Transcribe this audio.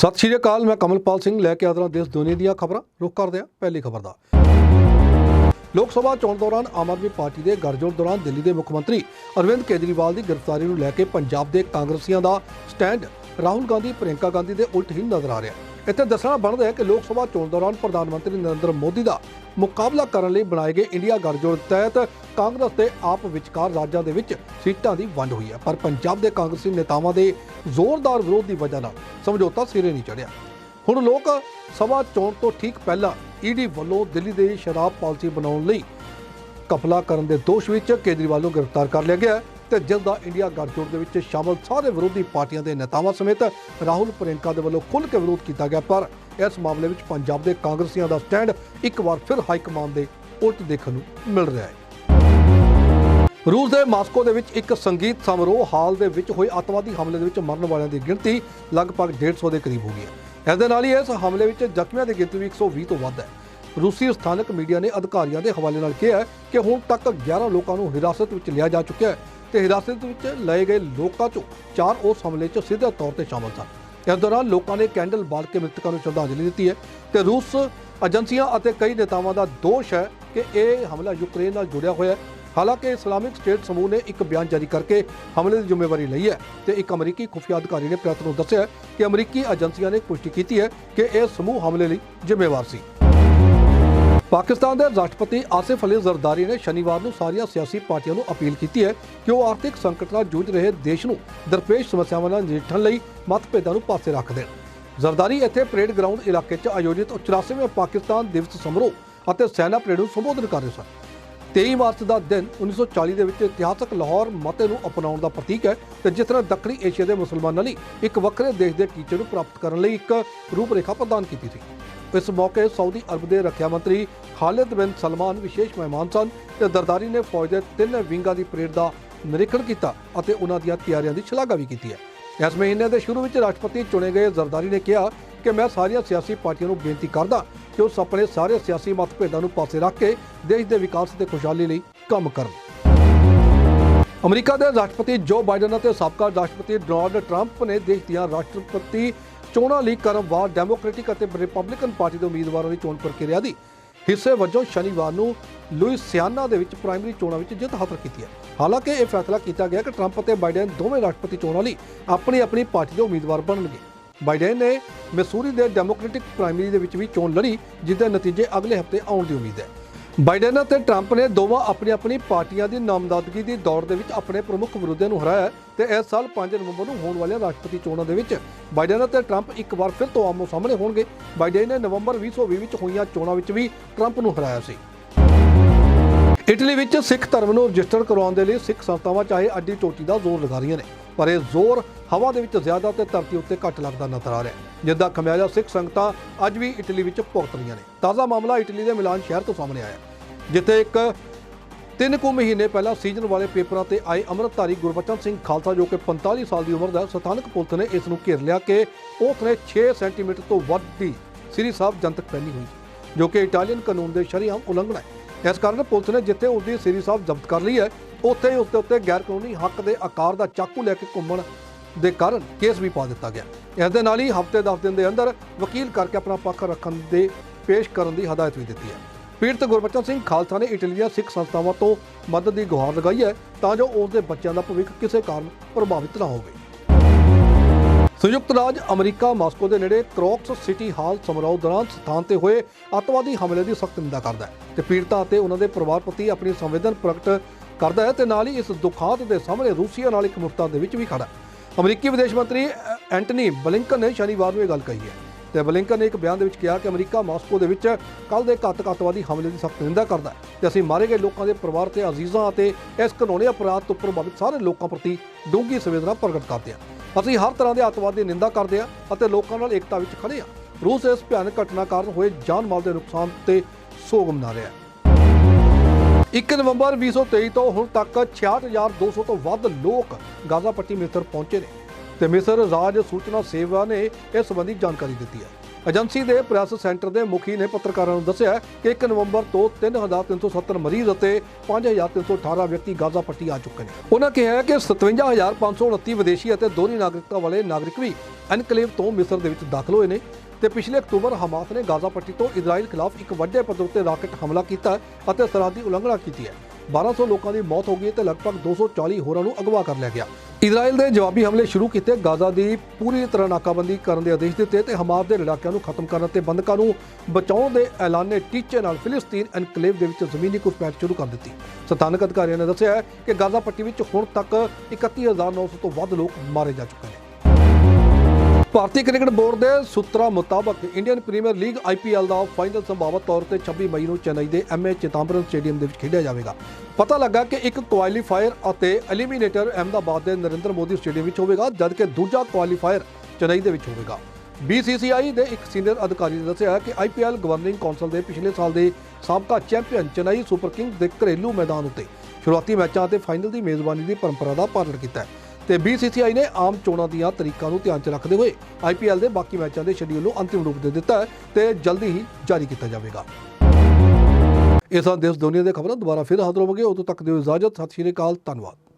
ਸਤਿ ਸ਼੍ਰੀ ਅਕਾਲ, ਮੈਂ ਕਮਲਪਾਲ ਸਿੰਘ ਲੈ ਕੇ ਆਦਰਾ ਦੇਸ਼ ਦੁਨੀਆ ਦੀਆਂ ਖਬਰਾਂ। ਰੁਕ ਕਰਦੇ ਹਾਂ ਪਹਿਲੀ ਖਬਰ ਦਾ। ਲੋਕ ਸਭਾ ਚੋਣ ਦੌਰਾਨ ਆਮ ਆਦਮੀ ਪਾਰਟੀ ਦੇ ਗੜਜੋੜ ਦੌਰਾਨ ਦਿੱਲੀ ਦੇ ਮੁੱਖ ਮੰਤਰੀ ਅਰਵਿੰਦ ਕੇਜਰੀਵਾਲ ਦੀ ਗ੍ਰਿਫਤਾਰੀ ਨੂੰ ਲੈ ਕੇ ਪੰਜਾਬ ਦੇ ਕਾਂਗਰਸੀਆਂ ਦਾ ਸਟੈਂਡ। ਰਾਹੁਲ ਗਾਂਧੀ, ਪ੍ਰਿਯੰਕਾ ਗਾਂਧੀ ਦੇ ਉਲਟ ਹੀ ਨਜ਼ਰ ਆ ਰਿਹਾ। ਹੈ ਇੱਥੇ ਦੱਸਣਾ ਬਣਦਾ ਹੈ ਕਿ ਲੋਕ ਸਭਾ ਚੋਣ ਦੌਰਾਨ ਪ੍ਰਧਾਨ ਮੰਤਰੀ ਨਰਿੰਦਰ ਮੋਦੀ ਦਾ ਮੁਕਾਬਲਾ ਕਰਨ ਲਈ ਬਣਾਏ ਗਏ ਇੰਡੀਆ ਗੜਜੋੜ ਤਹਿਤ ਕਾਂਗਰਸ ਤੇ ਆਪ ਵਿਚਕਾਰ ਰਾਜਾਂ ਦੇ ਵਿੱਚ ਸੀਟਾਂ ਦੀ ਵੰਡ ਹੋਈ ਹੈ। ਪਰ ਪੰਜਾਬ ਦੇ ਕਾਂਗਰਸੀ ਨੇਤਾਵਾਂ ਦੇ ਜ਼ੋਰਦਾਰ ਵਿਰੋਧ ਦੀ ਵਜ੍ਹਾ ਨਾਲ ਸਮਝੌਤਾ ਸਿਰੇ ਨਹੀਂ ਚੜਿਆ। ਹੁਣ ਲੋਕ ਸਭਾ ਚੋਣ ਤੋਂ ਠੀਕ ਪਹਿਲਾਂ ਈਡੀ ਵੱਲੋਂ ਦਿੱਲੀ ਦੇ ਸ਼ਰਾਬ ਪਾਲਿਸੀ ਬਣਾਉਣ ਲਈ ਕਫਲਾ ਕਰਨ ਦੇ ਦੋਸ਼ ਵਿੱਚ ਕੇਜਰੀਵਾਲ ਨੂੰ ਗ੍ਰਿਫਤਾਰ ਕਰ ਲਿਆ ਗਿਆ ਤੇ ਜਿਸ ਦਾ ਇੰਡੀਆ ਗੱਠਜੋੜ ਦੇ ਵਿੱਚ ਸ਼ਾਮਲ ਸਾਰੇ ਵਿਰੋਧੀ ਪਾਰਟੀਆਂ ਦੇ ਨੇਤਾਵਾਂ ਸਮੇਤ ਰਾਹੁਲ ਪ੍ਰਿਯੰਕਾ ਦੇ ਵੱਲੋਂ ਖੁੱਲ੍ਹ ਕੇ ਵਿਰੋਧ ਕੀਤਾ ਗਿਆ। ਪਰ ਇਸ ਮਾਮਲੇ ਵਿੱਚ ਪੰਜਾਬ ਦੇ ਕਾਂਗਰਸੀਆਂ ਦਾ ਸਟੈਂਡ ਇੱਕ ਵਾਰ ਫਿਰ ਹਾਈ ਕਮਾਂਡ ਦੇ ਉਲਟ ਦੇਖਣ ਨੂੰ ਮਿਲ ਰਿਹਾ ਹੈ। ਰੂਸ ਦੇ ਮਾਸਕੋ ਦੇ ਵਿੱਚ ਇੱਕ ਸੰਗੀਤ ਸਮਾਰੋਹ ਹਾਲ ਦੇ ਵਿੱਚ ਹੋਏ ਅੱਤਵਾਦੀ ਹਮਲੇ ਦੇ ਵਿੱਚ ਮਰਨ ਵਾਲਿਆਂ ਦੀ ਗਿਣਤੀ ਲਗਭਗ 150 ਦੇ ਕਰੀਬ ਹੋ ਗਈ ਹੈ। ਇਸ ਦੇ ਨਾਲ ਹੀ ਇਸ ਹਮਲੇ ਵਿੱਚ ਜ਼ਖਮੀਆਂ ਦੀ ਗਿਣਤੀ ਵੀ 120 ਤੋਂ ਵੱਧ ਹੈ। ਰੂਸੀ ਸਥਾਨਕ ਮੀਡੀਆ ਨੇ ਅਧਿਕਾਰੀਆਂ ਦੇ ਹਵਾਲੇ ਨਾਲ ਕਿਹਾ ਕਿ ਹੁਣ ਤੱਕ 11 ਲੋਕਾਂ ਨੂੰ ਹਿਰਾਸਤ ਵਿੱਚ ਲਿਆ ਜਾ ਚੁੱਕਿਆ ਹੈ। ਤੇ ਹਿਰਾਸਤ ਵਿੱਚ ਲਏ ਗਏ ਲੋਕਾਂ ਚੋਂ ਚਾਰ ਉਸ ਹਮਲੇ 'ਚ ਸਿੱਧੇ ਤੌਰ ਤੇ ਸ਼ਾਮਲ ਸਨ। ਇਸ ਦੌਰਾਨ ਲੋਕਾਂ ਨੇ ਕੈਂਡਲ ਬਾਲ ਕੇ ਮ੍ਰਿਤਕਾਂ ਨੂੰ ਸ਼ਰਧਾਂਜਲੀ ਦਿੱਤੀ ਹੈ ਤੇ ਰੂਸ ਏਜੰਸੀਆਂ ਅਤੇ ਕਈ ਨੇਤਾਵਾਂ ਦਾ ਦੋਸ਼ ਹੈ ਕਿ ਇਹ ਹਮਲਾ ਯੂਕਰੇਨ ਨਾਲ ਜੁੜਿਆ ਹੋਇਆ ਹੈ। ਹਾਲਾਂਕਿ ਇਸਲਾਮਿਕ ਸਟੇਟ ਸਮੂਹ ਨੇ ਇੱਕ ਬਿਆਨ ਜਾਰੀ ਕਰਕੇ ਹਮਲੇ ਦੀ ਜ਼ਿੰਮੇਵਾਰੀ ਲਈ ਹੈ ਤੇ ਇੱਕ ਅਮਰੀਕੀ ਖੁਫੀਆ ਅਧਿਕਾਰੀ ਨੇ ਪ੍ਰੈਸ ਨੂੰ ਦੱਸਿਆ ਕਿ ਅਮਰੀਕੀ ਏਜੰਸੀਆਂ ਨੇ ਪੁਸ਼ਟੀ ਕੀਤੀ ਹੈ ਕਿ ਇਹ ਸਮੂਹ ਹਮਲੇ ਲਈ ਜ਼ਿੰਮੇਵਾਰ ਸੀ। ਪਾਕਿਸਤਾਨ ਦੇ ਰਾਸ਼ਟਰਪਤੀ ਆਸਿਫ ਅਲੀ ਜ਼ਰਦਾਰੀ ਨੇ ਸ਼ਨੀਵਾਰ ਨੂੰ ਸਾਰੀਆਂ ਸਿਆਸੀ ਪਾਰਟੀਆਂ ਨੂੰ ਅਪੀਲ ਕੀਤੀ ਹੈ ਕਿ ਉਹ ਆਰਥਿਕ ਸੰਕਟ ਨਾਲ ਜੂਝ ਰਹੇ ਦੇਸ਼ ਨੂੰ ਦਰਪੇਸ਼ ਸਮੱਸਿਆਵਾਂ ਨਾਲ ਨਜਿੱਠਣ ਲਈ ਮਤਭੇਦਾਂ ਨੂੰ ਪਾਸੇ ਰੱਖ ਦੇਣ। ਜ਼ਰਦਾਰੀ ਇੱਥੇ ਪਰੇਡ ਗਰਾਊਂਡ ਇਲਾਕੇ 'ਚ ਆਯੋਜਿਤ 84ਵੇਂ ਪਾਕਿਸਤਾਨ ਦਿਵਸ ਸਮਾਰੋਹ ਅਤੇ ਸੈਨਾ ਪਰੇਡ ਨੂੰ ਸੰਬੋਧਨ ਕਰ ਰਹੇ ਸਨ। 23 ਮਾਰਚ ਦਾ ਦਿਨ 1940 ਦੇ ਵਿੱਚ ਇਤਿਹਾਸਕ ਲਾਹੌਰ ਮਤੇ ਨੂੰ ਅਪਣਾਉਣ ਦਾ ਪ੍ਰਤੀਕ ਹੈ ਤੇ ਜਿਸ ਤਰ੍ਹਾਂ ਦੱਖਣੀ ਏਸ਼ੀਆ ਦੇ ਮੁਸਲਮਾਨਾਂ ਲਈ ਇੱਕ ਵੱਖਰੇ ਦੇਸ਼ ਦੇ ਟੀਚੇ ਨੂੰ ਪ੍ਰਾਪਤ ਕਰਨ ਲਈ ਇੱਕ ਰੂਪਰੇਖਾ ਪ੍ਰਦਾਨ ਕੀਤੀ ਸੀ। ਇਸ ਮੌਕੇ ਸਾਊਦੀ ਅਰਬ ਦੇ ਰੱਖਿਆ ਮੰਤਰੀ ਖਾਲਿਦ ਬਿਨ ਸਲਮਾਨ ਵਿਸ਼ੇਸ਼ ਮਹਿਮਾਨ ਸਨ ਤੇ ਦਰਦਾਰੀ ਨੇ ਫੌਜ ਦੇ ਤਿੰਨ ਵਿੰਗਾਂ ਦੀ ਪਰੇਡ ਦਾ ਨਿਰੀਖਣ ਕੀਤਾ ਅਤੇ ਉਹਨਾਂ ਦੀਆਂ ਤਿਆਰੀਆਂ ਦੀ ਸ਼ਲਾਘਾ ਵੀ ਕੀਤੀ ਹੈ। ਇਸ ਮਹੀਨੇ ਦੇ ਸ਼ੁਰੂ ਵਿੱਚ ਰਾਸ਼ਟਰਪਤੀ ਚੁਣੇ ਗਏ ਜ਼ਰਦਾਰੀ ਨੇ ਕਿਹਾ ਕਿ ਮੈਂ ਸਾਰੀਆਂ ਸਿਆਸੀ ਪਾਰਟੀਆਂ ਨੂੰ ਬੇਨਤੀ ਕਰਦਾ ਕਿ ਉਹ ਆਪਣੇ ਸਾਰੇ ਸਿਆਸੀ ਮਤਭੇਦਾਂ ਨੂੰ ਪਾਸੇ ਰੱਖ ਕੇ ਦੇਸ਼ ਦੇ ਵਿਕਾਸ ਅਤੇ ਖੁਸ਼ਹਾਲੀ ਲਈ ਕੰਮ ਕਰਨ। ਅਮਰੀਕਾ ਦੇ ਰਾਸ਼ਟਰਪਤੀ ਜੋ ਬਾਈਡਨ ਅਤੇ ਸਾਬਕਾ ਰਾਸ਼ਟਰਪਤੀ ਡੋਨਾਲਡ ਟਰੰਪ ਨੇ ਦੇਸ਼ ਦੀਆਂ ਰਾਸ਼ਟਰਪਤੀ ਚੋਣਾਂ ਲਈ ਕਰਮਵਾਰ ਡੈਮੋਕ੍ਰੈਟਿਕ ਅਤੇ ਰਿਪਬਲਿਕਨ ਪਾਰਟੀ ਦੇ ਉਮੀਦਵਾਰਾਂ ਦੀ ਚੋਣ ਪ੍ਰਕਿਰਿਆ ਦੀ। ਹਿੱਸੇ ਵਜੋਂ ਸ਼ਨੀਵਾਰ ਨੂੰ ਲੁਈਸਿਆਨਾ ਦੇ ਵਿੱਚ ਪ੍ਰਾਇਮਰੀ ਚੋਣਾਂ ਵਿੱਚ ਜਿੱਤ ਹਾਸਲ ਕੀਤੀ ਹੈ। ਹਾਲਾਂਕਿ ਇਹ ਫੈਸਲਾ ਕੀਤਾ ਗਿਆ ਕਿ ਟਰੰਪ ਅਤੇ ਬਾਈਡਨ ਦੋਵੇਂ ਰਾਸ਼ਟਰਪਤੀ ਚੋਣਾਂ ਲਈ ਆਪਣੀ ਆਪਣੀ ਪਾਰਟੀ ਦੇ ਉਮੀਦਵਾਰ ਬਣਨਗੇ। ਬਾਈਡਨ ਨੇ ਮੈਸੂਰੀ ਦੇ ਡੈਮੋਕ੍ਰੈਟਿਕ ਪ੍ਰਾਇਮਰੀ ਦੇ ਵਿੱਚ ਵੀ ਚੋਣ ਲੜੀ, ਜਿਸ ਦੇ ਨਤੀਜੇ ਅਗਲੇ ਹਫ਼ਤੇ ਆਉਣ ਦੀ ਉਮੀਦ ਹੈ। ਬਾਈਡਨ ਅਤੇ ਟਰੰਪ ਨੇ ਦੋਵਾਂ ਆਪਣੀ ਆਪਣੀ ਪਾਰਟੀਆਂ ਦੀ ਨਾਮਜ਼ਦਗੀ ਦੀ ਦੌੜ ਦੇ ਵਿੱਚ ਆਪਣੇ ਪ੍ਰਮੁੱਖ ਵਿਰੋਧੀਆਂ ਨੂੰ ਹਰਾਇਆ ਹੈ ਤੇ ਇਸ ਸਾਲ 5 ਨਵੰਬਰ ਨੂੰ ਹੋਣ ਵਾਲੀਆਂ ਰਾਸ਼ਟਰਪਤੀ ਚੋਣਾਂ ਦੇ ਵਿੱਚ ਬਾਈਡਨ ਅਤੇ ਟਰੰਪ ਇੱਕ ਵਾਰ ਫਿਰ ਤੋਂ ਆਮੋ ਸਾਹਮਣੇ ਹੋਣਗੇ। ਬਾਈਡਨ ਨੇ ਨਵੰਬਰ 2020 ਵਿੱਚ ਹੋਈਆਂ ਚੋਣਾਂ ਵਿੱਚ ਵੀ ਟਰੰਪ ਨੂੰ ਹਰਾਇਆ ਸੀ। ਇਟਲੀ ਵਿੱਚ ਸਿੱਖ ਧਰਮ ਨੂੰ ਰਜਿਸਟਰ ਕਰਵਾਉਣ ਦੇ ਲਈ ਸਿੱਖ ਸੰਸਥਾਵਾਂ ਚਾਹੇ ਅੱਡੀ ਚੋਟੀ ਦਾ ਜ਼ੋਰ ਲਗਾ ਰਹੀਆਂ ਨੇ। ਪਰ ਇਹ ਜ਼ੋਰ ਹਵਾ ਦੇ ਵਿੱਚ ਜ਼ਿਆਦਾ ਤੇ ਧਰਤੀ ਉੱਤੇ ਘੱਟ ਲੱਗਦਾ ਨਜ਼ਰ ਆ ਰਿਹਾ ਹੈ, ਜਿੱਦਾਂ ਖਮਿਆਜਾ ਸਿੱਖ ਸੰਗਤਾਂ ਅੱਜ ਵੀ ਇਟਲੀ ਵਿੱਚ ਭੁਗਤ ਰਹੀਆਂ ਨੇ। ਤਾਜ਼ਾ ਮਾਮਲਾ ਇਟਲੀ ਦੇ ਮਿਲਾਨ ਸ਼ਹਿਰ ਤੋਂ ਸਾਹਮਣੇ ਆਇਆ ਜਿੱਥੇ ਇੱਕ ਤਿੰਨ ਕੁ ਮਹੀਨੇ ਪਹਿਲਾਂ ਸੀਜ਼ਨ ਵਾਲੇ ਪੇਪਰਾਂ ਤੇ ਆਏ ਅੰਮ੍ਰਿਤਧਾਰੀ ਗੁਰਬਚਨ ਸਿੰਘ ਖਾਲਸਾ, ਜੋ ਕਿ 45 ਸਾਲ ਦੀ ਉਮਰ ਦਾ ਸਥਾਨਕ ਪੁਲਿਸ ਨੇ ਇਸ ਨੂੰ ਘੇਰ ਲਿਆ ਕਿ ਉਸ ਨੇ 6 ਸੈਂਟੀਮੀਟਰ ਤੋਂ ਵੱਧ ਦੀ ਸ੍ਰੀ ਸਾਹਿਬ ਜਨਤਕ ਪਹਿਲੀ ਹੋਈ ਜੋ ਕਿ ਇਟਾਲੀਅਨ ਕਾਨੂੰਨ ਦੇ ਸ਼ਰੀਆਮ ਉਲੰਘਣਾ ਹੈ। ਇਸ ਕਾਰਨ ਪੁਲਿਸ ਨੇ ਜਿੱਥੇ ਉਸ ਦੀ ਸ੍ਰੀ ਸਾਹਿਬ ਜ਼ਬਤ ਕਰ ਲਈ ਹੈ, ਉੱਥੇ ਹੀ ਉਸ ਦੇ ਉੱਤੇ ਗੈਰ ਕਾਨੂੰਨੀ ਹੱਕ ਦੇ ਆਕਾਰ ਦਾ ਚਾਕੂ ਲੈ ਕੇ ਘੁੰਮਣ ਦੇ ਕਾਰਨ ਕੇਸ ਵੀ ਪਾ ਦਿੱਤਾ ਗਿਆ। ਇਸ ਦੇ ਨਾਲ ਹੀ ਹਫ਼ਤੇ 10 ਦਿਨ ਦੇ ਅੰਦਰ ਵਕੀਲ ਕਰਕੇ ਆਪਣਾ ਪੱਖ ਰੱਖਣ ਦੇ ਪੇਸ਼ ਕਰਨ ਦੀ ਹਦਾਇਤ ਵੀ ਦਿੱਤੀ ਹੈ। ਪੀੜਤ ਗੁਰਬਚਨ ਸਿੰਘ ਖਾਲਸਾ ਨੇ ਇਟਲੀ ਦੀਆਂ ਸਿੱਖ ਸੰਸਥਾਵਾਂ ਤੋਂ ਮਦਦ ਦੀ ਗੁਹਾਰ ਲਗਾਈ ਹੈ ਤਾਂ ਜੋ ਉਸ ਦੇ ਬੱਚਿਆਂ ਦਾ ਭਵਿੱਖ ਕਿਸੇ ਕਾਰਨ ਪ੍ਰਭਾਵਿਤ ਨਾ ਹੋਵੇ। ਸੰਯੁਕਤ ਰਾਜ ਅਮਰੀਕਾ ਮਾਸਕੋ ਦੇ ਨੇੜੇ ਕ੍ਰੌਕਸ ਸਿਟੀ ਹਾਲ ਸਮਾਰੋਹ ਦੌਰਾਨ ਸਥਾਨ ਤੇ ਹੋਏ ਅੱਤਵਾਦੀ ਹਮਲੇ ਦੀ ਸਖਤ ਨਿੰਦਾ ਕਰਦਾ ਹੈ ਤੇ ਪੀੜਤਾਂ ਅਤੇ ਉਹਨਾਂ ਦੇ ਪਰਿਵਾਰ ਪ੍ਰਤੀ ਆਪਣੀ ਸੰਵੇਦਨ ਪ੍ਰਗਟ ਕਰਦਾ ਹੈ ਤੇ ਨਾਲ ਹੀ ਇਸ ਦੁਖਾਂਤ ਦੇ ਸਾਹਮਣੇ ਰੂਸੀਆ ਨਾਲ ਇੱਕ ਮੁਰਤਾ ਦੇ ਵਿੱਚ ਵੀ ਖੜਾ ਅਮਰੀਕੀ ਵਿਦੇਸ਼ ਮੰਤਰੀ ਐਂਟਨੀ ਬਲਿੰਕਨ ਨੇ ਸ਼ਨੀਵਾਰ ਨੂੰ ਇਹ ਗੱਲ ਕਹੀ ਹੈ ਤੇ ਬਲਿੰਕਨ ਨੇ ਇੱਕ ਬਿਆਨ ਦੇ ਵਿੱਚ ਕਿਹਾ ਕਿ ਅਮਰੀਕਾ ਮਾਸਕੋ ਦੇ ਵਿੱਚ ਕੱਲ ਦੇ ਘਾਤਕ ਅੱਤਵਾਦੀ ਹਮਲੇ ਦੀ ਸਖਤ ਨਿੰਦਾ ਕਰਦਾ ਹੈ ਤੇ ਅਸੀਂ ਮਾਰੇ ਗਏ ਲੋਕਾਂ ਦੇ ਪਰਿਵਾਰ ਤੇ ਅਜ਼ੀਜ਼ਾਂ ਅਤੇ ਇਸ ਘਿਨੌਣੇ ਅਪਰਾਧ ਤੋਂ ਪ੍ਰਭਾਵਿਤ ਸਾਰੇ ਲੋਕਾਂ ਪ੍ਰਤੀ ਡੂੰਘੀ ਸੰਵੇਦਨਾ ਪ੍ਰਗਟ ਕਰਦੇ ਹਾਂ। ਅਸੀਂ ਹਰ ਤਰ੍ਹਾਂ ਦੇ ਅੱਤਵਾਦ ਦੀ ਨਿੰਦਾ ਕਰਦੇ ਹਾਂ ਅਤੇ ਲੋਕਾਂ ਨਾਲ ਏਕਤਾ ਵਿੱਚ ਖੜੇ ਹਾਂ। ਰੂਸ ਇਸ ਭਿਆਨਕ ਘਟਨਾ ਕਾਰਨ ਹੋਏ ਜਾਨ ਮਾਲ ਦੇ ਨੁਕਸਾਨ ਤੇ ਸੋਗ ਮਨਾ ਰਿਹਾ ਹੈ। 1 ਨਵੰਬਰ 2023 ਤੋਂ ਹੁਣ ਤੱਕ 66200 ਤੋਂ ਵੱਧ ਲੋਕ ਗਾਜ਼ਾ ਪੱਟੀ ਮਿਸਰ ਪਹੁੰਚੇ ਨੇ ਤੇ ਮਿਸਰ ਰਾਜ ਸੂਚਨਾ ਸੇਵਾ ਨੇ ਇਸ ਸੰਬੰਧੀ ਜਾਣਕਾਰੀ ਦਿੱਤੀ ਹੈ। ਏਜੰਸੀ ਦੇ ਪ੍ਰੈਸ ਸੈਂਟਰ ਦੇ ਮੁਖੀ ਨੇ ਪੱਤਰਕਾਰਾਂ ਨੂੰ ਦੱਸਿਆ ਕਿ 1 ਨਵੰਬਰ ਤੋਂ 3370 ਮਰੀਜ਼ ਅਤੇ 5318 ਵਿਅਕਤੀ ਗਾਜ਼ਾ ਪੱਟੀ ਆ ਚੁੱਕੇ ਨੇ। ਉਹਨਾਂ ਕਿਹਾ ਹੈ ਕਿ 57529 ਵਿਦੇਸ਼ੀ ਅਤੇ ਦੋਹਰੀ ਨਾਗਰਿਕਤਾ ਵਾਲੇ ਨਾਗਰਿਕ ਵੀ ਐਨਕਲੇਵ ਤੋਂ ਮਿਸਰ ਦੇ ਵਿੱਚ ਦਾਖਲ ਹੋਏ ਨੇ ਤੇ ਪਿਛਲੇ ਅਕਤੂਬਰ ਹਮਾਸ ਨੇ ਗਾਜ਼ਾ ਪੱਟੀ ਤੋਂ ਇਜ਼ਰਾਈਲ ਖਿਲਾਫ ਇੱਕ ਵੱਡੇ ਪੱਧਰ ਉੱਤੇ ਰਾਕਟ ਹਮਲਾ ਕੀਤਾ ਅਤੇ ਸਰਹੱਦੀ ਉਲੰਘਣਾ ਕੀਤੀ ਹੈ। 1200 ਲੋਕਾਂ ਦੀ ਮੌਤ ਹੋ ਗਈ ਤੇ ਲਗਭਗ 240 ਹੋਰਾਂ ਨੂੰ ਅਗਵਾ ਕਰ ਲਿਆ ਗਿਆ। ਇਜ਼ਰਾਈਲ ਦੇ ਜਵਾਬੀ ਹਮਲੇ ਸ਼ੁਰੂ ਕੀਤੇ, ਗਾਜ਼ਾ ਦੀ ਪੂਰੀ ਤਰ੍ਹਾਂ ਨਾਕਾਬੰਦੀ ਕਰਨ ਦੇ ਆਦੇਸ਼ ਦਿੱਤੇ ਤੇ ਹਮਾਸ ਦੇ ਲੜਾਕਿਆਂ ਨੂੰ ਖਤਮ ਕਰਨ ਅਤੇ ਬੰਦਕਾਂ ਨੂੰ ਬਚਾਉਣ ਦੇ ਐਲਾਨੇ ਟੀਚੇ ਨਾਲ ਫਿਲਸਤੀਨ ਐਨਕਲੇਵ ਦੇ ਵਿੱਚ ਜ਼ਮੀਨੀ ਘੁਸਪੈਠ ਸ਼ੁਰੂ ਕਰ ਦਿੱਤੀ। ਸਥਾਨਕ ਅਧਿਕਾਰੀਆਂ ਨੇ ਦੱਸਿਆ ਹੈ ਕਿ ਗਾਜ਼ਾ ਪੱਟੀ ਵਿੱਚ ਹੁਣ ਤੱਕ 31900 ਤੋਂ ਵੱਧ ਲੋਕ ਮਾਰੇ ਜਾ ਚੁੱਕੇ ਨੇ। ਭਾਰਤੀ ਕ੍ਰਿਕਟ ਬੋਰਡ ਦੇ ਸੂਤਰਾਂ ਮੁਤਾਬਕ ਇੰਡੀਅਨ ਪ੍ਰੀਮੀਅਰ ਲੀਗ ਆਈਪੀਐਲ ਦਾ ਫਾਈਨਲ ਸੰਭਾਵਤ ਤੌਰ ਤੇ 26 ਮਈ ਨੂੰ ਚੇਨਈ ਦੇ ਐਮਏ ਚਿਦੰਬਰਮ ਸਟੇਡੀਅਮ ਦੇ ਵਿੱਚ ਖੇਡਿਆ ਜਾਵੇਗਾ। ਪਤਾ ਲੱਗਾ ਕਿ ਇੱਕ ਕੁਆਲੀਫਾਇਰ ਅਤੇ ਐਲੀਮੀਨੇਟਰ ਅਹਿਮਦਾਬਾਦ ਦੇ ਨਰਿੰਦਰ ਮੋਦੀ ਸਟੇਡੀਅਮ ਵਿੱਚ ਹੋਵੇਗਾ, ਜਦਕਿ ਦੂਜਾ ਕੁਆਲੀਫਾਇਰ ਚੇਨਈ ਦੇ ਵਿੱਚ ਹੋਵੇਗਾ। BCCI ਦੇ ਇੱਕ ਸੀਨੀਅਰ ਅਧਿਕਾਰੀ ਨੇ ਦੱਸਿਆ ਕਿ ਆਈਪੀਐਲ ਗਵਰਨਿੰਗ ਕੌਂਸਲ ਦੇ ਪਿਛਲੇ ਸਾਲ ਦੇ ਸਾਬਕਾ ਚੈਂਪੀਅਨ ਚੇਨਈ ਸੁਪਰ ਕਿੰਗਸ ਦੇ ਘਰੇਲੂ ਮੈਦਾਨ ਉੱਤੇ ਸ਼ੁਰੂਆਤੀ ਮੈਚਾਂ ਅਤੇ ਫਾਈਨਲ ਦੀ ਮੇਜ਼ਬਾਨੀ ਦੀ ਪਰੰਪਰਾ ਦਾ ਪਾਲਣ ਕੀਤਾ ਹੈ। ਤੇ BCCI ਨੇ ਆਮ ਚੋਣਾਂ ਦੀਆਂ ਤਰੀਕਾਂ ਨੂੰ ਧਿਆਨ 'ਚ ਰੱਖਦੇ ਹੋਏ IPL ਦੇ ਬਾਕੀ ਮੈਚਾਂ ਦੇ ਸ਼ਡਿਊਲ ਨੂੰ ਅੰਤਿਮ ਰੂਪ ਦੇ ਦਿੱਤਾ ਹੈ ਤੇ ਜਲਦੀ ਹੀ ਜਾਰੀ ਕੀਤਾ ਜਾਵੇਗਾ। ਇਸ ਸਨ ਦੇਸ਼ ਦੁਨੀਆ ਦੇ ਖਬਰਾਂ, ਦੁਬਾਰਾ ਫਿਰ ਹਾਜ਼ਰ ਹੋਵਾਂਗੇ। ਉਦੋਂ ਤੱਕ ਦਿਓ ਇਜਾਜ਼ਤ। ਸਤਿ ਸ਼੍ਰੀ ਅਕਾਲ। ਧੰਨਵਾਦ।